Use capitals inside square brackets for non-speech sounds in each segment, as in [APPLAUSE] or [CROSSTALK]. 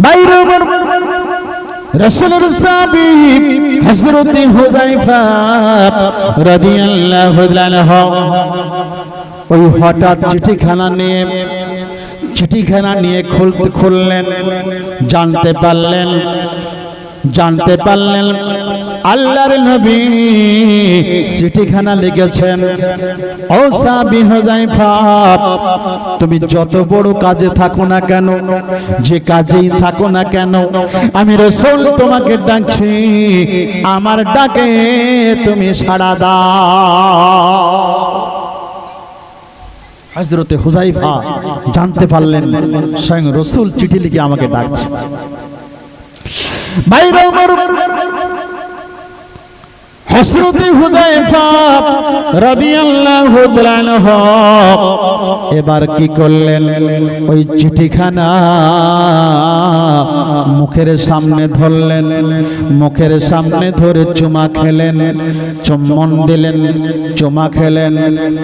বাইরে রসুলের সাবি হযরত হুযায়ফা রাদিয়াল্লাহু আনহু ওই হঠাৎ চিঠিখানা নিয়ে চিঠিখানা নিয়ে খুলতে খুললেন, জানতে পারলেন জানতে পারলেন আল্লাহর নবী চিঠিখানা লিখেছেন, ও সাবি হুযায়ফা তুমি যত বড় কাজে থাকো না কেন, যে কাজেই থাকো না কেন, আমি রাসূল তোমাকে ডাকছি, আমার ডাকে তুমি সাড়া দাও। হজরতে হুজাইফা জানতে পারলেন, স্বয়ং রসুল চিঠি লিখে আমাকে ডাকছে। ভাই হসরতে হুজাইফা রাদিয়াল্লাহু তাআলা এবার কি করলেন? ওই চিঠিখানা মুখের সামনে ধরলেন, মুখের সামনে ধরে চুমা খেলেন, চুম্বন দিলেন, চুমা খেলেন,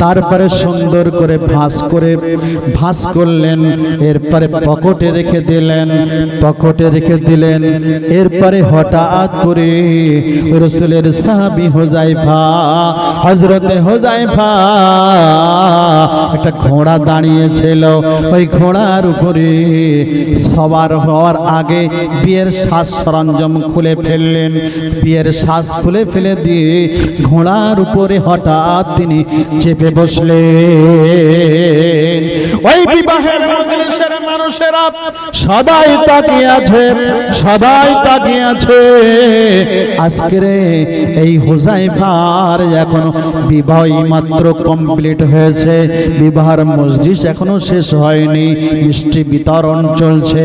তারপরে সুন্দর করে ভাঁজ করে ভাঁজ করলেন, এরপরে পকেটে রেখে দিলেন, পকেটে রেখে দিলেন, এরপরে হঠাৎ করে রসুলের সাহাবি হোজাইফা হজরতে হোজাইফা, একটা ঘোড়া দাঁড়িয়েছিল। ওই ঘোড়ার উপরে সবার হওয়ার আগে বিয়ের শ্বাস সরঞ্জাম খুলে ফেললেন। বিয়ের শ্বাস খুলে ফেলে দিয়ে ঘোড়ার উপরে হঠাৎ তিনি চেপে বসলেন। ওই বিবাহের মজলিসের মানুষেরা সবাই তাকিয়ে আছে, সবাই তাকিয়ে আছে। আজকের এই হুজাইফার এখন বিবাহই মাত্র কমপ্লিট হয়েছে। বিবাহের মসজিদ এখনও শেষ হয়নি। মিষ্টি বিতরণ চলছে।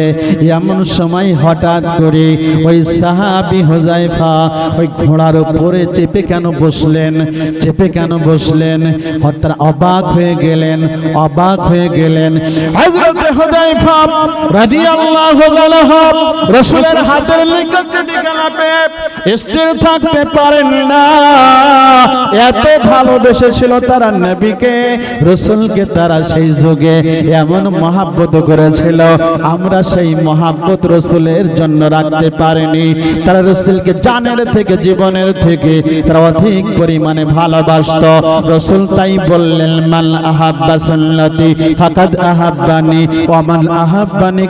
এমন সময় হঠাৎ করে ওই সাহাবি হুজাইফা ওই ঘোড়ার উপরে চেপে কেন বসলেন? চেপে কেন বসলেন? হঠাৎ অবাক হয়ে গেলেন, অবাক হয়ে গেলেন। হযরত হুযায়ফা রাদিয়াল্লাহু আনহু রাসূলের হাতের স্থির থাকতে পারেন না এত ভালোবেসেছিল তারা নবীকে, রসুলকে তারা সেই যুগে এমন মহাব্বত করেছিল। আমরা সেই মহাব্বত রসুলের জন্য রাখতে পারিনি। তারা রসুলকে জানের থেকে, জীবনের থেকে তারা অধিক পরিমাণে ভালোবাসত। রসুল তাই বললেন মাল ফাকাদ আহাব্বানি আহাব্বানি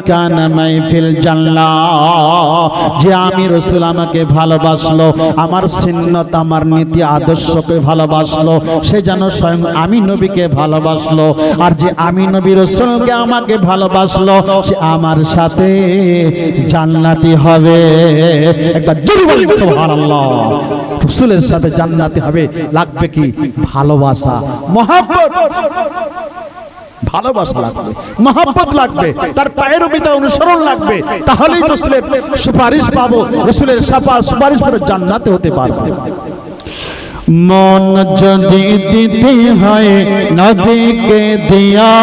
যে আমি রসুল আমাকে ভালোবাসলো, আমার সুন্নত আমার নীতি আদর্শকে ভালোবাসলো। সে যেন স্বয়ং আমি নবীকে ভালোবাসলো। আর যে আমি নবী রসুলকে আমাকে ভালোবাসলো, সে আমার সাথে জান্নাতি হবে। একটা রসুলের সাথে জান্নাতি হবে লাগবে কি? ভালোবাসা। মহাব্বত। ভালোবাসা লাগবে, মহাব্বত লাগবে, তার পায়ের পিতা অনুসরণ লাগবে। তাহলেই রসুলের সুপারিশ পাবো, রসুলের সাপা সুপারিশ করে জান্নাতে হতে পারবে। মন যদি দিতে হয় নদীকে দিয়া,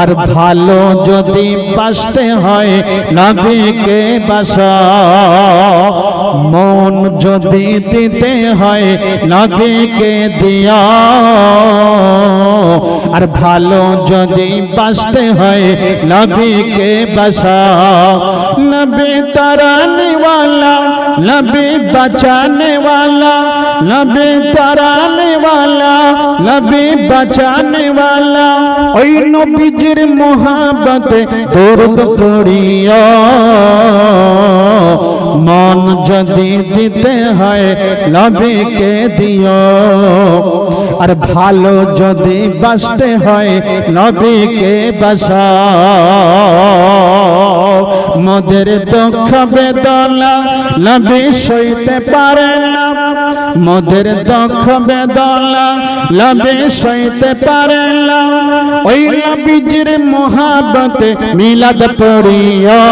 আর ভালো যদি বাসতে হয় নবীকে বাসা, মন যদি দিতে হয় নবীকে দিয়া, আর ভালো যদি বাসতে হয় নবীকে বাসা, নবী তারানিওয়ালা, নবী বাঁচানে वाला नबी तराने वाला नबी बचाने वाला ওই নবীজির মোহাবতে দরুদ পড়িয়া মন যদি দিতে হয় নবীকে দিও আর ভালো যদি বাসতে হয় নবীকে বাসা মোদের দুঃখ বেদনা নবী সইতে পারে না। মদের দুঃখ বেদনা নবী সইতে পারে না। ওই নবীজির মহাবতে মিলাদ পড়িয়া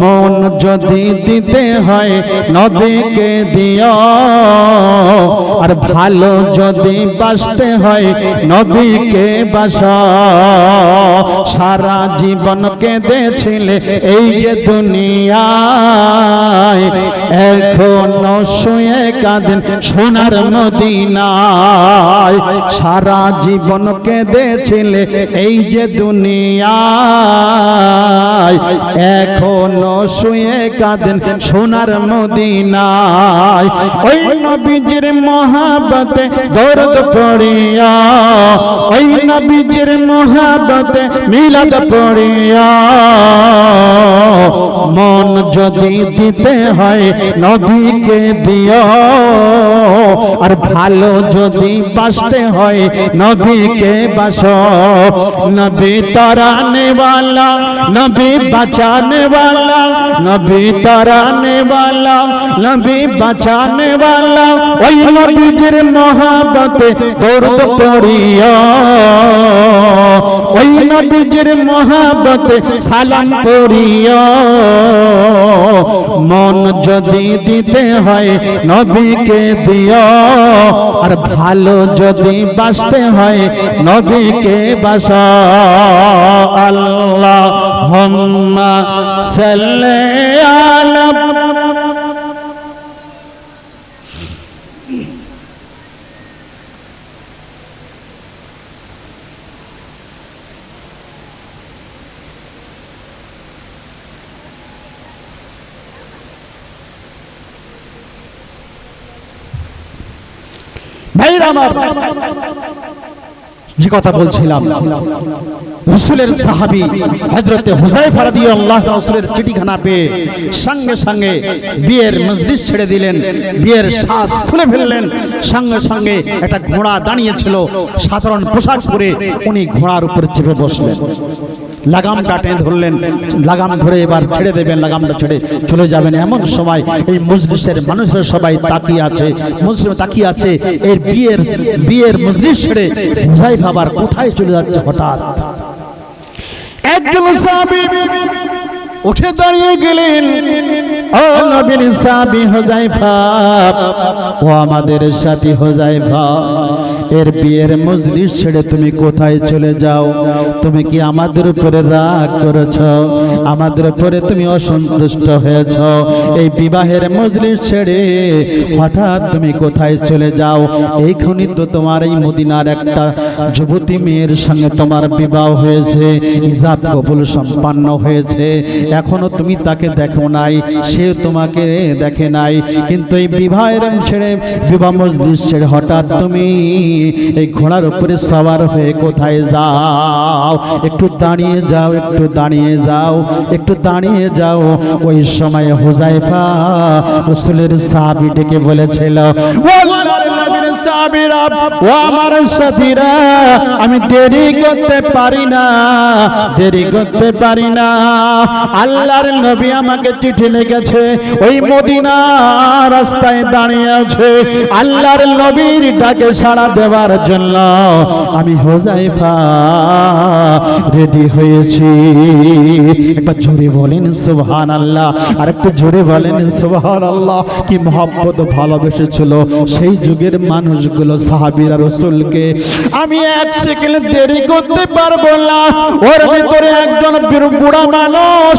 মন যদি দিতে হয় নদীকে দিও। আর ভালো যদি বাসতে হয় নদীকে বাস। সারা জীবন কেঁদেছিলে এই যে দুনিয়ায়। এখনও শুয়ে কাঁদেন সোনার নদী মদিনায়। সারা জীবন কেঁদেছিলে এই যে দুনিয়ায়, এখনও শুয়ে কাঁদেন সোনার মদিনায়। ওই নবীজির মহাবতে দর্দ পড়িয়া, ওই নবীজির মহাবতে মিলাদ পড়িয়া। মন যদি দিতে হয় নবীকে দিও, আর ভালো যদি বাসতে হয় नबी के बसो, नबी तराने वाला, नबी बचाने वाला, नबी तराने वाला, नबी बचाने वाला वही नबीजर मोहब्बत दर्द पड़िया वही नबीजर मोहब्बत सालम पड़िया মন যদি দিতে হয় নবীকে দিও। আর ভালো যদি বাসতে হয় নবীকে বাসা আল্লাহ হম্মা সাল্লে আলা ভাইরা আমার, যে কথা বলছিলাম, রসুলের সাহাবি হজরতে হুজাইফা রাদিয়াল্লাহু তাআলা রসুলের চিঠিখানা পেয়ে সঙ্গে সঙ্গে বিয়ের মজলিস ছেড়ে দিলেন, বিয়ের শ্বাস খুলে ফেললেন, সঙ্গে সঙ্গে একটা ঘোড়া দাঁড়িয়েছিল সাধারণ পোশাক পরে উনি ঘোড়ার উপর চেপে বসলেন। লাগামটা টেনে ধরলেন। লাগাম ধরে এবার ছেড়ে দেবেন, লাগামটা ছেড়ে চলে যাবেন। এমন সময় এই মজলিসের মানুষের সবাই তাকিয়ে আছে মুসলিম তাকিয়ে আছে। এর বিয়ের বিয়ের মজলিস ছেড়ে মুজাইফ আবার কোথায় চলে যাচ্ছে হঠাৎ? একজন সাহাবী উঠে দাঁড়িয়ে গেলেন, ও নবীর সাহাবী হুজাইফা ও আমাদের সাথী হুজাইফা এর বিয়ের মজলিস ছেড়ে তুমি কোথায় চলে যাও? তুমি কি আমাদের উপরে রাগ করেছ? আমাদের উপরে তুমি অসন্তুষ্ট হয়েছ। এই বিবাহের মজলিস ছেড়ে হঠাৎ তুমি কোথায় চলে যাও? এইখনই তো তোমার এই মদিনার একটা যুবতী মেয়ের সঙ্গে তোমার বিবাহ হয়েছে, ইজাব কবুল সম্পন্ন হয়েছে। এখনও তুমি তাকে দেখো নাই সে তোমাকে দেখে নাই। কিন্তু এই বিবাহের ছেড়ে বিবাহ মজলিস ছেড়ে হঠাৎ তুমি এই ঘোড়ার উপরে সওয়ার হয়ে কোথায় যাও? একটু দাঁড়িয়ে যাও একটু দাঁড়িয়ে যাও একটু দাঁড়িয়ে যাও। ওই সময় হুজাইফা রসুলের সাহাবি ডেকে বলেছিল "ও আল্লাহর নবীর সাহাবীরা, ও আমার সাথীরা আমি দেরি করতে পারি না দেরি করতে পারি না। আল্লাহর নবী আমাকে চিঠি লিখেছে, ওই মদিনা রাস্তায় দাঁড়িয়ে আছে। আল্লাহর নবীর ডাকে সাড়া দেওয়ার জন্য আমি হোজাইফা রেডি হয়েছি। একবার জোরে বলেন সুবহান আল্লাহ আর একটু জোরে বলেন সুবহান আল্লাহ কি মহব্বত ভালোবেসেছিল সেই যুগের মানুষগুলো, সাহাবিরা, রসুলকে। আমি এক সেকেন্ড দেরি করতে পারব না, ওর ভিতরে একজন বুড়া মানুষ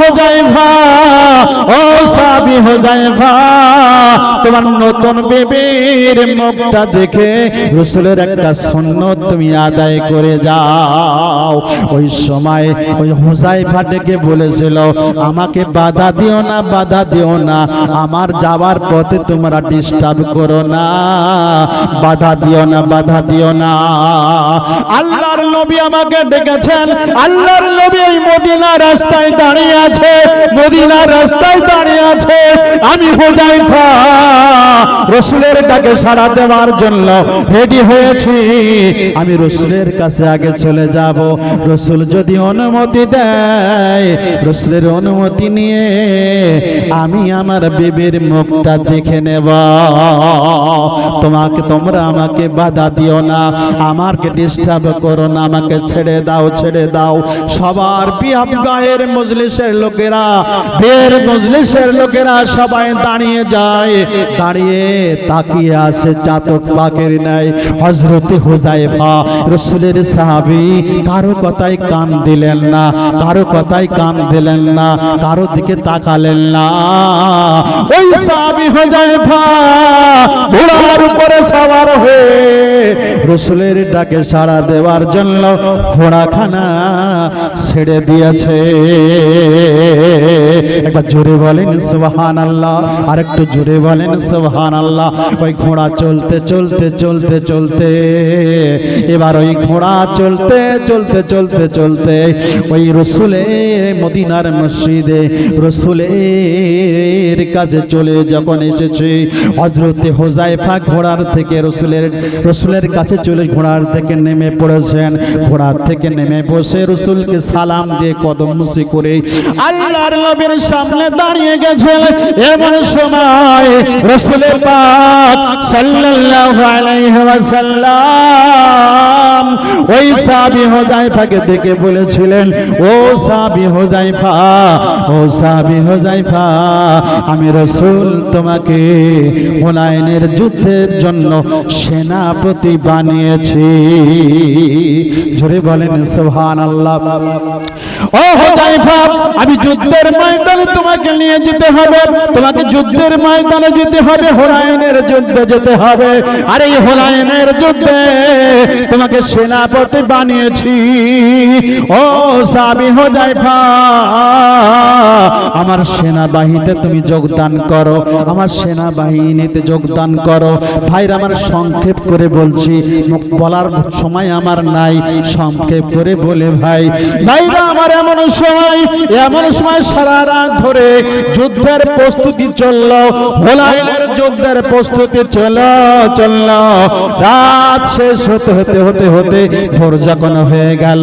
হোজাইফা ও সাবি হোজাইফা তোমার নতুন বিবির মুখটা দেখে রসুলের একটা সুন্নত তুমি আদায় করে যাও। ওই সময় ওই হুজাইফা ডেকে বলেছিল, আমাকে বাধা দিও না, বাধা দিও না, আমার যাবার পথে তোমরা ডিস্টার্ব করো না, বাধা দিও না, বাধা দিও না। আল্লাহর নবী আমাকে ডেকেছেন, আল্লাহর নবী এই মদিনা রাস্তায় দাঁড়িয়ে আছে মদিনা রাস্তায় দাঁড়িয়ে আছে। আমি হুজাইফা, রসুলের ডাকে সাড়া দেওয়ার জন্য রেডি হয়েছি। আমি রসুলের কাছে আগে চলে যাব। রসুল যদি অনুমতি দেয়, রসুলের অনুমতি নিয়ে আমি আমার বেবির মুখটা দেখে নেব। তোমাকে তোমরা আমাকে বাধা দিও না, আমাকে ডিস্টার্ব করো না, আমাকে ছেড়ে দাও ছেড়ে দাও। সবার বিয়াব গায়ের মজলিসের লোকেরা, বের মজলিসের লোকেরা সবাই দাঁড়িয়ে যায়। দাঁড়িয়ে তাকিয়ে আছে চাতক পাকের নাই হজরতে হুজাইফা রসুলের সাহাবি, কারও কথায় কান দিলেন না, কারও কথায় কান দিলেন না, কারও দিকে তাকালেন না। ওই সাহাবি হুজাইফা ঘোড়ার উপরে সওয়ার হয়ে রসুলের ডাকে সাড়া দেওয়ার জন্য ঘোড়াখানা ছেড়ে দিয়েছে। একবার জোরে বলেন সুবহান আল্লাহ আর একটু জোরে বলেন সুবহান আল্লাহ ওই ঘোড়া চলতে চলতে চলতে চলতে। এবার ওই ঘোড়া চলতে চলতে চলতে চলতে ওই রসুলে মদিনার মসজিদে, রসুলের কাছে চলে যখন এসেছে হজরতে হোজাইফা ঘোড়ার থেকে রসুলের রসুলের কাছে চলে ঘোড়ার থেকে নেমে পড়েছেন। ঘোড়ার থেকে নেমে বসে রসুলকে সালাম দিয়ে কদম মুসি করে আল্লাহর নবীর সামনে দাঁড়িয়ে গেছেন এমন সময় রসুলের পাক সাল্লাল্লাহু আলাইহি ওয়াসাল্লাম ওই সাহাবী হোজাইফাকে দেখে বলেছিলেন, ও সাহাবী হোজাইফা ও সাহাবী হোজাইফা আমি রসুল তোমাকে হুনাইনের যুদ্ধের জন্য সেনাপতি বানিয়েছি। জোরে বলেন, সুবহানাল্লাহ। ও হোজাইফা আমি যুদ্ধের ময়দানে তোমাকে নিয়ে যেতে হবে। তোমাকে যুদ্ধের ময়দানে যেতে হবে। হোনাইনের যুদ্ধে যেতে হবে। আর এই হোনাইনের যুদ্ধে তোমাকে সেনাপতি বানিয়েছি। ও সাবি হোজাইফা, আমার সেনাবাহিনীতে তুমি যোগদান করো। আমার সেনাবাহিনীতে যোগদান করো। ভাইরা, আমার সংক্ষেপ করে বলছি। বলার সময় আমার নাই। সংক্ষেপ করে বলে ভাই। ভাইরা, আমার এমন সময় এমন সময় সারা রাত ধরে যুদ্ধের প্রস্তুতি চলল, হোলাইলের যুদ্ধের প্রস্তুতি চলো চলল। রাত শেষ হতে হতে হতে হতে ভোর যখন হয়ে গেল,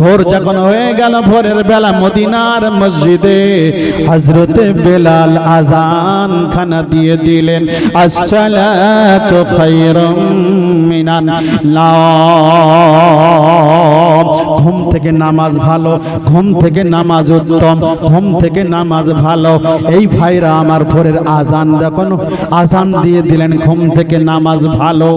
ভোর যখন হয়ে গেল, ভোরের বেলা মদিনার মসজিদে হজরতে বেলাল আজান খানা দিয়ে দিলেন, আসসালাতু খায়রুম মিনান নাওম ঘুম থেকে নামাজ ভালো, ঘুম থেকে নামাজ উত্তম, ঘুম থেকে নামাজ ভালো। এই ভাইরা আমার ভোরের আজান যখন আজান দিয়ে দিলেন ঘুম থেকে নামাজ ভালো।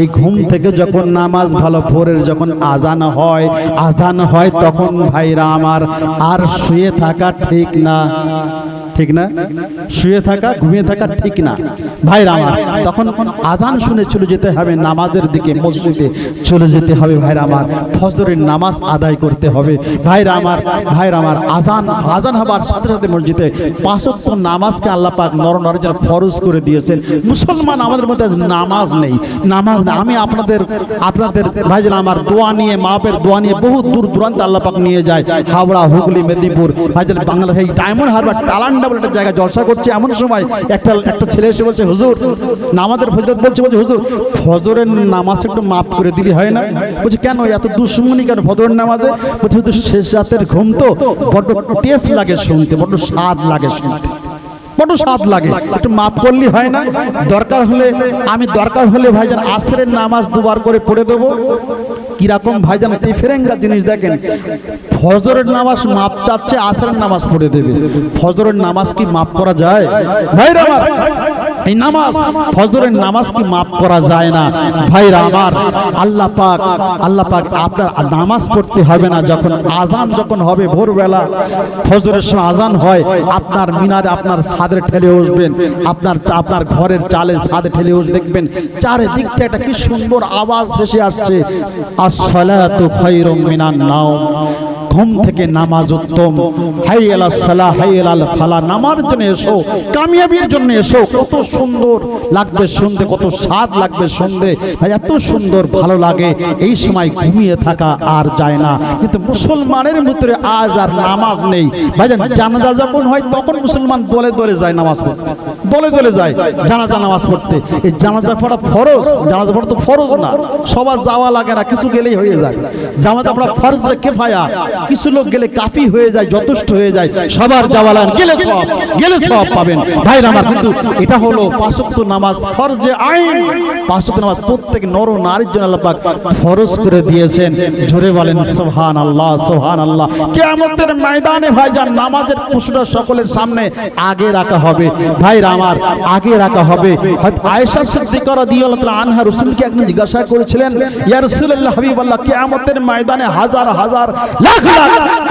এই ঘুম থেকে যখন নামাজ ভালো, ভোরের যখন আজান হয় আজান হয় তখন ভাইরা আমার আর শুয়ে থাকা ঠিক না। ঠিক না? শুয়ে থাকা, ঘুমিয়ে থাকা ঠিক না। ভাইরা আমার, তখন আজান শুনে চলে যেতে হবে, নামাজের দিকে, মসজিদে চলে যেতে হবে ভাইরা আমার। ফজরের নামাজ আদায় করতে হবে। ভাইরা আমার ভাইরা আমার, আজান আজান হবার সাথে সাথে মসজিদে পাঁচত্ব নামাজকে আল্লাহ পাক নর নরজন ফরজ করে দিয়েছেন। মুসলমান আমাদের মধ্যে নামাজ নেই, নামাজ না আমি আপনাদের আপনাদের ভাইজান আমার, দোয়া নিয়ে মাপের দোয়া নিয়ে বহু দূর দূরান্তে আল্লাহ পাক নিয়ে যায়। হাওড়া, হুগলি, মেদিনীপুর ভাইজান বাংলার এই ডায়মন্ড হারবার টালান্ডা বলে একটা জায়গায় জলসা করছে, এমন সময় একটা একটা ছেলে এসে বলছে, হুজুর, নামাজের ফজরত বলছে বলছে, হুজুর, ফজরের নামাজ একটু মাফ করে দিলি হয় না? বলছে, কেন? এত দুশ্মনী কেন ফজরের নামাজে? বলছে, হুজুর, শেষ রাতের ঘুম তো বড্ড টেস্ট লাগে শুনতে, বড্ড স্বাদ লাগে শুনতে। বড় স্বাদ লাগে। একটু মাফ করলি হয় না? দরকার হলে, আমি দরকার হলে ভাইজান আসরের নামাজ দুবার করে পড়ে দেবো। কীরকম ভাইজান এই ফেরেঙ্গা জিনিস দেখেন, ফজরের নামাজ মাপ চাচ্ছে, আসরের নামাজ পড়ে দেবে। ফজরের নামাজ কি মাপ করা যায়? ভাইরা আমার এই নামাজ, ফজরের নামাজ কি মাফ করা যায় না? ভাইরা আমার, আল্লাহ পাক আল্লাহ পাক আপনার নামাজ পড়তে হবে না। যখন আজান যখন হবে ভোরবেলা, ফজরের সময় আজান হয়, আপনার মিনারে আপনার ছাদের ঠেলে উঠবেন। আপনার আপনার ঘরের চালে ছাদে ঠেলে উঠ দেখবেন চারিদিক থেকে একটা কি সুন্দর আওয়াজ ভেসে আসছে। আসসালাতু খায়রুম মিনান নাওম। ঘুম থেকে নামাজ উত্তম। হাই আলা সালা, হাই আল ফালা, নামার জন্য এসো, কামিয়াবির জন্য এসো। কত সুন্দর লাগবে শুনতে, কত স্বাদ লাগবে শুনতে। ভাই, এত সুন্দর, ভালো লাগে। এই সময় ঘুমিয়ে থাকা আর যায় না। কিন্তু মুসলমানের ভিতরে আজ আর নামাজ নেই। ভাইজান জানাজা যখন হয়, তখন মুসলমান দলে দলে যায় নামাজ পড়তে। দলে দলে যায় জানাজা নামাজ পড়তে। এই জানাজা পড়া ফরজ। জানাজা পড়া তো ফরজ না। সবার যাওয়া লাগে না, কিছু গেলেই হয়ে যায়। জানাজা পড়া ফরজ কেফায়া। কিছু লোক গেলে কাফি হয়ে যায়, যথেষ্ট হয়ে যায়, সবার যাওয়া গেলে সব গেলে সব পাবেন। ভাই আমার, কিন্তু এটা হলো পাঁচক্ত নামাজ, ফরজে আইন। পাঁচক্ত নামাজ, প্রত্যেক নর নারীর জন্য আল্লাহ পাক ফরজ করে দিয়েছেন। জোরে বলেন সুবহান আল্লাহ সুবহান আল্লাহ কিয়ামতের ময়দানে ভাইজান নামাজের পশুটা সকলের সামনে আগে রাখা হবে। ভাইরা আমার, আগে রাখা হবে। হয়তো আয়েশা সিদ্দিকা রাদিয়াল্লাহু তাআলা আনহা রাসূলকে একদিন জিজ্ঞাসা করেছিলেন, ইয়া রাসূলুল্লাহ হাবিবাল্লাহ, কিয়ামতের ময়দানে হাজার হাজার, লাখ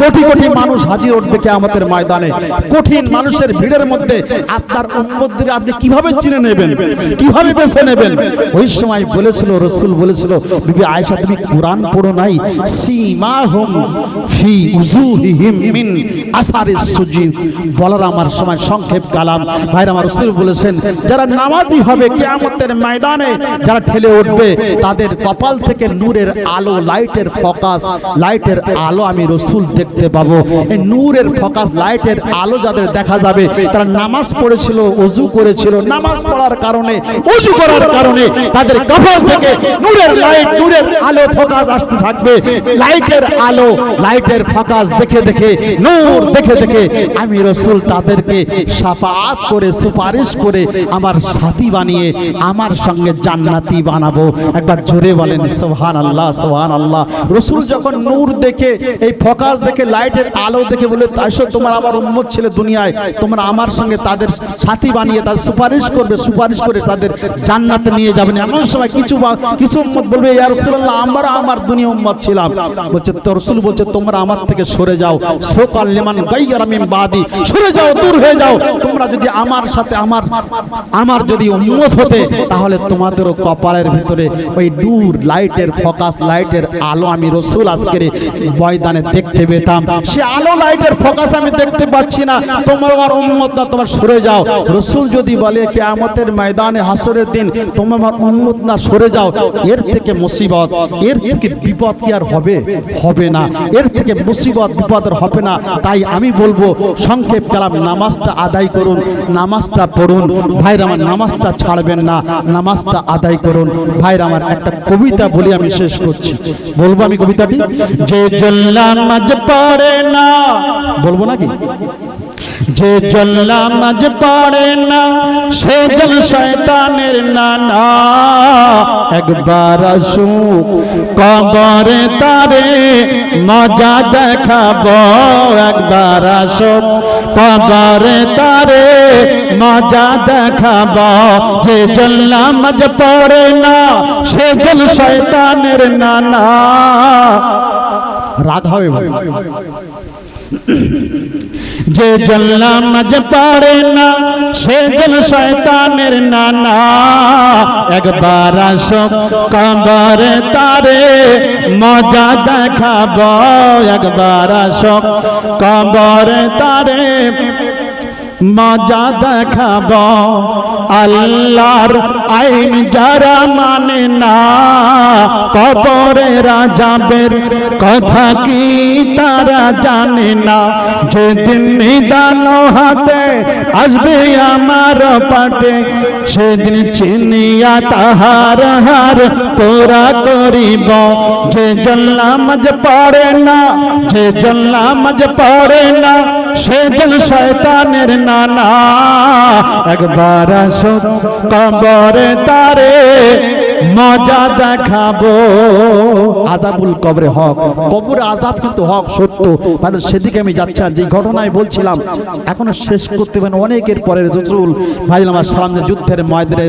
কোটি কোটি মানুষ হাজির উঠবে কিয়ামতের ময়দানে? কঠিন মানুষের ভিড়ের মধ্যে আপনার আপনি কীভাবে চিনে নেবেন? কীভাবে বেছে নেবেন? ওই সময় বলেছিল, রাসূল বলেছিল, বিবি তুমি কোরআন পড়ো নাই? ফি মিন সুজুদ বলার আমার সময় সংক্ষেপ কালাম। ভাইরা আমার রসুল বলেছেন, যারা নামাজি হবে কিয়ামতের ময়দানে, যারা ঠেলে উঠবে, তাদের কপাল থেকে নূরের আলো, লাইটের ফোকাস, লাইটের আলো আমি রসুল দেখতে পাবো। এই নূরের ফোকাস, লাইটের আলো যাদের দেখা যাবে, তারা নামাজ পড়েছিল অজু করেছিল। নামাজ পড়ার কারণে অজু করার কারণে তাদের কপাল থেকে নূরের লাইট, নূরের আলো ফোকাস আসতে থাকবে। লাইটের আলো, লাইটের ফোকাস দেখে দেখে, নূর দেখে দেখে আমি রসুল তাদেরকে সাফাত করে, সুপারিশ করে আমার সাথী বানিয়ে, আমার সঙ্গে জান্নাতি বানাবো। একবার জোরে বলেন সোহান আল্লাহ সোহান আল্লাহ রসুল যখন নূর দেখে এই ফোকাস দেখে, লাইটের আলো দেখে বলে আসো তোমার আমার উন্মত ছেলে দুনিয়ায়। তোমরা আমার সঙ্গে তাদের সাথী বানিয়ে, তাদের সুপারিশ করবে, সুপারিশ করে তাদের জান্নাতে নিয়ে যাবেন এমন সময় কিছু কিছু উম্মত বলবে, ইয়া রাসূলুল্লাহ, আমরা আমার দুনিয়া উম্মত ছিলাম। বলছে তো রসুল বলছে, তোমরা আমার থেকে সরে যাও। সোকাল লিমান গাইয়ারা মিন বাদি, সরে যাও, দূর হয়ে যাও। তোমরা যদি আমার সাথে, আমার আমার যদি উম্মত হতে, তাহলে তোমাদেরও কপালের ভিতরে ওই দূর, লাইটের ফোকাস, লাইটের আলো আমি রসুল আজকের ময়দানে দেখতে পেতাম। সে আলো লাইটের ফোকাস আমি দেখতে পাচ্ছি না। তোমার আমার উম্মত না তোমার সরে যাও। রসুল যদি বলে কিয়ামতের ময়দানে হাসরের দিন, তোমার আমার উম্মত না সরে যাও। এর থেকে মুসিবত, এর থেকে বিপদ কি আর হবে? হবে না। এর থেকে মুসিবত, বিপদ আর হবে না। তাই আমি বলব, সংক্ষেপ কালাম, নামাজটা আদায় করুন, নামাজটা পড়ুন। ভাইরা আমার নামাজটা ছাড়বেন না, নামাজটা আদায় করুন। ভাইরা আমার একটা কবিতা বলি আমি শেষ করছি। বলব আমি কবিতাটি? যে জল্লা নামাজ পড়ে না। বলব নাকি? যে জল্লা নামাজ পড়ে না, সে জল শয়তানের নানা। একবার আসুক কবরে তারে মজা দেখাবো। একবার আসুক কবরে তারে মজা দেখাবো। যে জল নামাজ পড়ে না, সে জল শয়তানের নানা। হবে ভাই [COUGHS] যে জল্লা নামাজ পারে না সে জল শয়তানের নানা। একবার আসো কবরে তারে, মজা দেখাব। একবার কবরে তারে মজা দেখাব, আল্লাহর আইন যারা মানে না, কবরে রাজাবের কথা কি তারা জানে না? যেদিন নিদান হাতে আসবে আমার পাটে, সেদিন চিনিয়া তাহার হার তোরা করিব। যে জল্লামাজ পড়ে না, যে জল্লামাজ পড়ে না সে জল শয়তানের নানা একবার আসো কবরে তারে মজা দেখাবো। আজাবুল কবরে হক। কবরে আজাব কিন্তু হক, সত্য। মানে সেদিকে আমি যাচ্ছি আর যে ঘটনায় বলছিলাম, এখনও শেষ করতে পারেন অনেকের পরের রসুল ভাইল আমার সালাম যুদ্ধের ময়দানে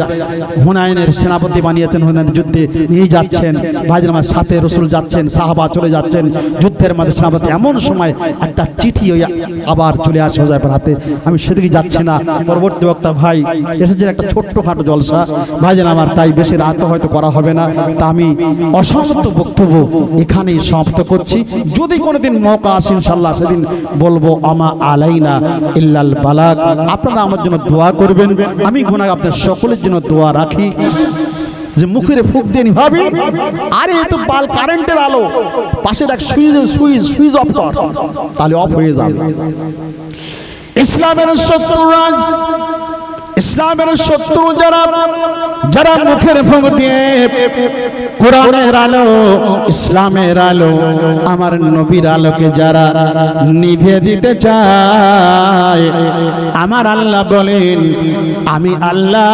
হুনায়নের সেনাপতি বানিয়েছেন হুনায়নের যুদ্ধে নিয়ে যাচ্ছেন। ভাইজান আমার সাথে রসুল যাচ্ছেন, সাহাবা চলে যাচ্ছেন। যুদ্ধের মধ্যে সেনাপতি এমন সময় একটা চিঠি ওই আবার চলে আসে হোজাইফার হাতে। আমি সেদিকে যাচ্ছি না। পরবর্তী বক্তা, ভাই, এসেছেন একটা ছোট্টখাটো জলসা। ভাইজান আমার তাই বেশি রাত হয়তো করা হবে না। তা আমি অসমাপ্ত বক্তব্য এখানেই সমাপ্ত করছি। যদি কোনোদিন মৌকা আসে ইনশাল্লাহ সেদিন বলব, আমা আলাইনা ইল্লাল বালাক আপনারা আমার জন্য দোয়া করবেন। আমি গুনাহ আপনাদের সকলের জন্য দোয়া রাখি। যে মুখের ফুক দিয়ে ভাবি আরে তো বাল কারেন্টের আলো। পাশে দেখ, সুইচ সুইচ সুইচ অফ কর। তাহলে অফ হয়ে যাবে। ইসলামের শত্রুরাজ ইসলামের শত্রু যারা যারা মুখের ফুক দিয়ে কোরআনের আলো, ইসলামের আলো, আমার নবীর আলোকে যারা নিভে দিতে চায়, আমার আল্লাহ বলেন, আমি আল্লাহ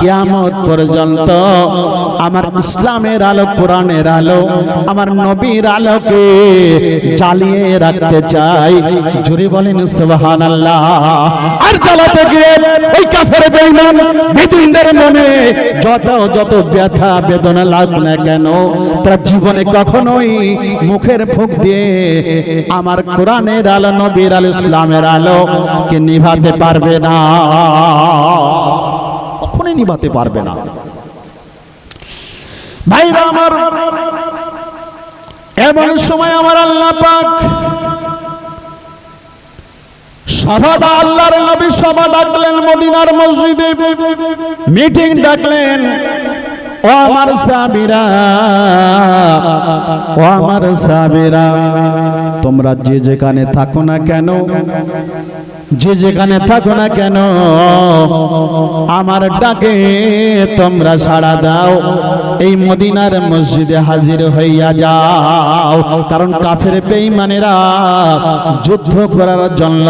কিয়ামত পর্যন্ত আমার ইসলামের আলো, কোরআনের আলো, আমার নবীর আলোকে জ্বালিয়ে রাখতে চাই। জুড়ে বলেন সুবহান আল্লাহ আর জ্বালাতে গিয়ে ওই কাফের বেঈমান বেদিনদের মনে যত যত ব্যথা, বেদনা লাগ না কেন, তারা জীবনে কখনোই মুখের ফুক দিয়ে আমার কোরআনের আলো, নবীর আলো, ইসলামের আলো কে নিভাতে পারবে না। কখনোই নিভাতে পারবে না। ভাইরা আমার, এমন সময় আমার আল্লাহ পাক সভা আল্লাহর নবী সভা ডাকলেন মদিনার মসজিদে। মিটিং ডাকলেন, ও আমার সাবিরা ও আমার সাবিরা তোমরা যে যেখানে থাকো না কেন যে যেখানে থাকো না কেন, আমার ডাকে তোমরা সাড়া দাও। এই মদিনার মসজিদে হাজির হইয়া যাও। কারণ কাফের বেঈমানেরা যুদ্ধ করার জন্য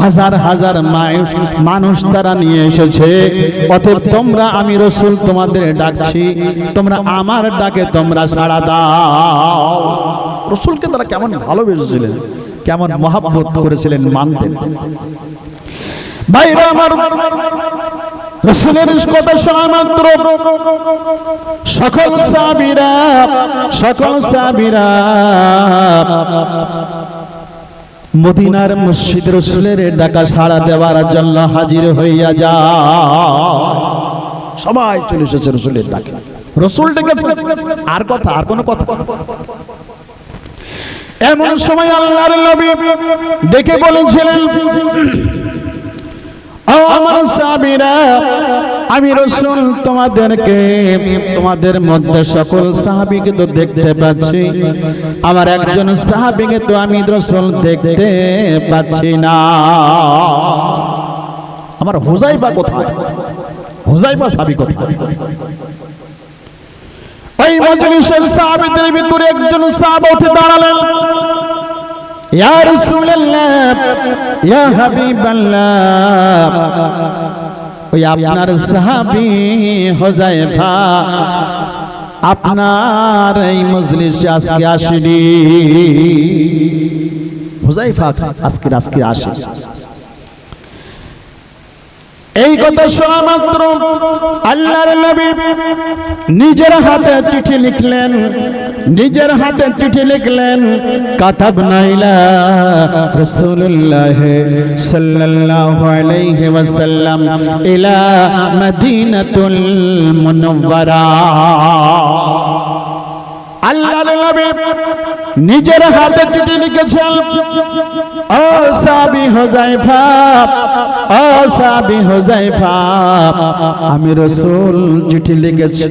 হাজার হাজার মানুষ মানুষ তারা নিয়ে এসেছে। অতএব তোমরা আমি রসুল তোমাদের ডাকছি, তোমরা আমার ডাকে তোমরা সাড়া দাও। রসুলকে তারা কেমন ভালোবেসেছিলেন? কেমন মহাব্বত করেছিলেন মানতেন। ভাইরা আমার সকল সকল মদিনার মসজিদ রসুলের ডাকা সাড়া দেওয়ার জন্য হাজির হইয়া যা। সবাই চলে এসেছে রসুলের ডাকে। রসুল আর কথা, আর কোনো কথা? এমন সময় আল্লাহর নবী দেখে বলেছিলেন ও আমার সাবিরা আমি রসুল তোমাদেরকে তোমাদের মধ্যে সকল সাহাবিকে তো দেখতে পাচ্ছি আমার একজন সাহাবিকে তো আমি রসুল দেখতে পাচ্ছি না। আমার হুজাইফা কোথায়? হুজাইফা সাহাবি কোথায়? ওই মজলিসের সাহাবীদের ভিতরে একজন সাহাবা উঠে দাঁড়ালেন। ইয়া রাসূলুল্লাহ, ইয়া হাবিবাল্লাহ। ওই আপনার সাহাবী হুজাইফা আপনার এই মজলিসে আজকে আসেনি। হুজাইফা আজকে আজকে আসে। এই কথা শোনা মাত্র আল্লাহর নবী নিজের হাতে চিঠি লিখলেন, নিজের হাতে চিঠি লিখলেন, কাতাব নাইলা রাসূলুল্লাহ সাল্লাল্লাহু আলাইহি ওয়াসাল্লাম ইলা মদিনাতুল মুনাওয়ারা। আল্লাহর নবী নিজের হাতে চিঠি লিখেছেন, ও সাবি হোজাইফা ও সাবি হোজাইফা আমি রসুল চিঠি লিখেছি,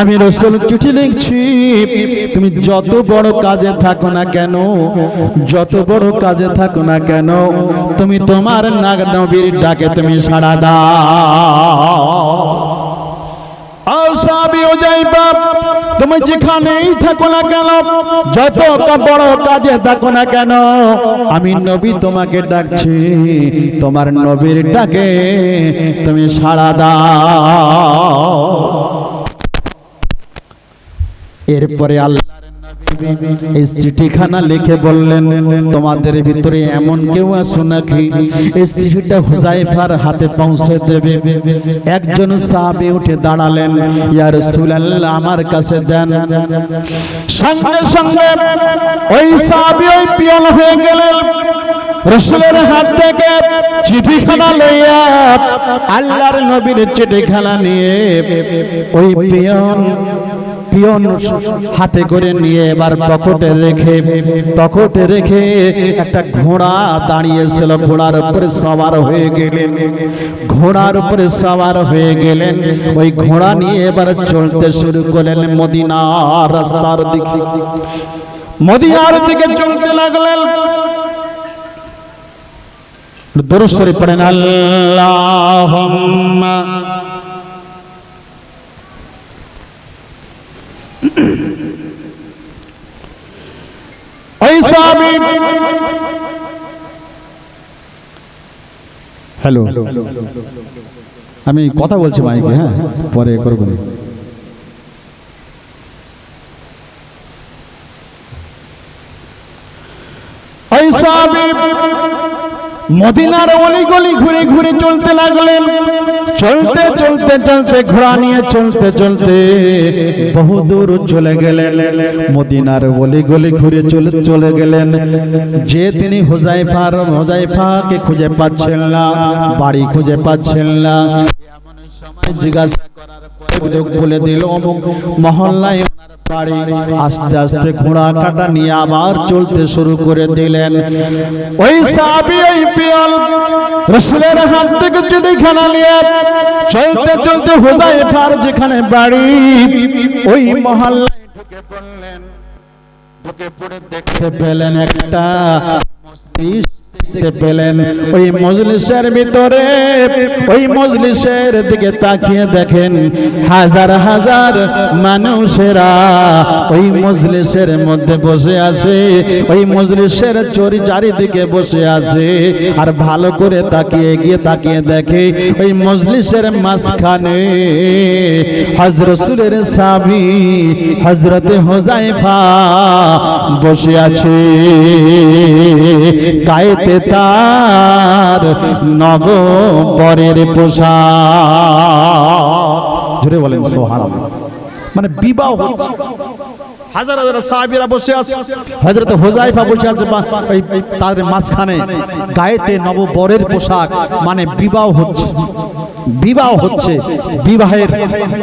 আমি রসুল চিঠি লিখছি, তুমি যত বড় কাজে থাকো না কেন, যত বড় কাজে থাকো না কেন, তুমি তোমার নাগ নবীর ডাকে তুমি সাড়া দাও। তুমি যেখানেই থাকো না কেন, যত বড় কাজে থাকো না কেন, আমি নবী তোমাকে ডাকছি, তোমার নবীর ডাকে তুমি সাড়া দাও। এরপরে আল্লাহ এই চিঠিখানা লিখে বললেন, তোমাদের ভিতরে এমন কেউ আছো নাকি? এই চিঠিটা হুজাইফার হাতে পৌঁছে দেবে। একজন সাহাবী উঠে দাঁড়ালেন, ইয়া রাসূলুল্লাহ, আমার কাছে দেন। সঙ্গে সঙ্গে ওই সাহাবী ওই পিয়ন হয়ে গেলেন। রসুলের হাত থেকে চিঠিখানা লইয়া আল্লাহর নবীর চিঠিখানা নিয়ে ওই পিয়ন পিয়ন হাতে করে নিয়ে এবার পকেটে রেখে পকেটে রেখে একটা ঘোড়া দাঁড়িয়েছিল, ঘোড়ার উপরে সওয়ার হয়ে গেলেন। ঘোড়ার উপরে সওয়ার হয়ে গেলেন। ওই ঘোড়া নিয়ে এবার চলতে শুরু করলেন মদিনার রাস্তার দিকে। মদিনার দিকে চলতে লাগলেন। দরুদ পড়েন, আল্লাহুম্মা হ্যালো আমি কথা বলছি মাইকে হ্যাঁ? পরে করব। ওই সাহাবী মদিনার অলি গলি ঘুরে ঘুরে চলতে লাগলেন। চলতে চলতে চলতে, ঘোড়া নিয়ে চলতে চলতে বহু দূর চলে গেলেন। মদিনার অলি গলি ঘুরে চলে চলে গেলেন। যে তিনি হুজাইফার, হুজাইফাকে খুঁজে পাচ্ছেন না, বাড়ি খুঁজে পাচ্ছেন না। জিজ্ঞাসা করার পরে লোক বলে দিল, অমুক মহল্লায় আস্তে আস্তে ঘোড়া কাটা নিয়ে আবার চলতে শুরু করে দিলেন। ওই সাহাবী ওই পিয়াল রসুলের হাত থেকে চিঠিখানা নিয়ে চলতে চলতে হুজাইফার যেখানে বাড়ি ওই মহল্লায় ঢুকে পড়লেন। ঢুকে পড়ে দেখতে পেলেন একটা মসজিদ। দেখতে পেলেন। ওই মজলিসের ভিতরে, ওই মজলিসের দিকে তাকিয়ে দেখেন হাজার হাজার মানুষেরা ওই মজলিসের মধ্যে বসে আছে, ওই মজলিসের চরি চারিদিকে বসে আছে আর ভালো করে তাকিয়ে গিয়ে তাকিয়ে দেখে ওই মজলিসের মাঝখানে হজরসুলের সাবি হজরতে হোজাইফা বসে আছে। গায়েতে তার নগরের পোশাক। ধরে বলেন সোহান মানে বিবাহ হচ্ছে। হাজার হাজার বসে আছে হোজাইফা বসে আছে তার মাঝখানে। গায়েতে নববরের পোশাক মানে বিবাহ হচ্ছে। বিবাহ হচ্ছে, বিবাহের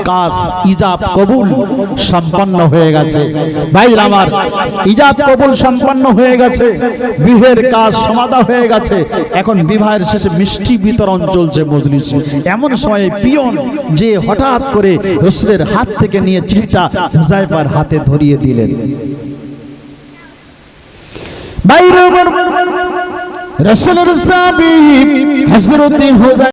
কাজ ইজাব কবুল সম্পন্ন হয়ে গেছে। ভাইরা আমার, ইজাব কবুল সম্পন্ন হয়ে গেছে বিহের কাজ সমাধা হয়ে গেছে। এখন বিবাহের শেষে মিষ্টি বিতরণ চলছে মজলিস। এমন সময় পিয়ন যে হঠাৎ করে রসুলের হাত থেকে নিয়ে চিঠিটা হুজাইফার হাতে ধরিয়ে দিলেন। বাইরে রসুলের সাবি হজরতে হুজাইফা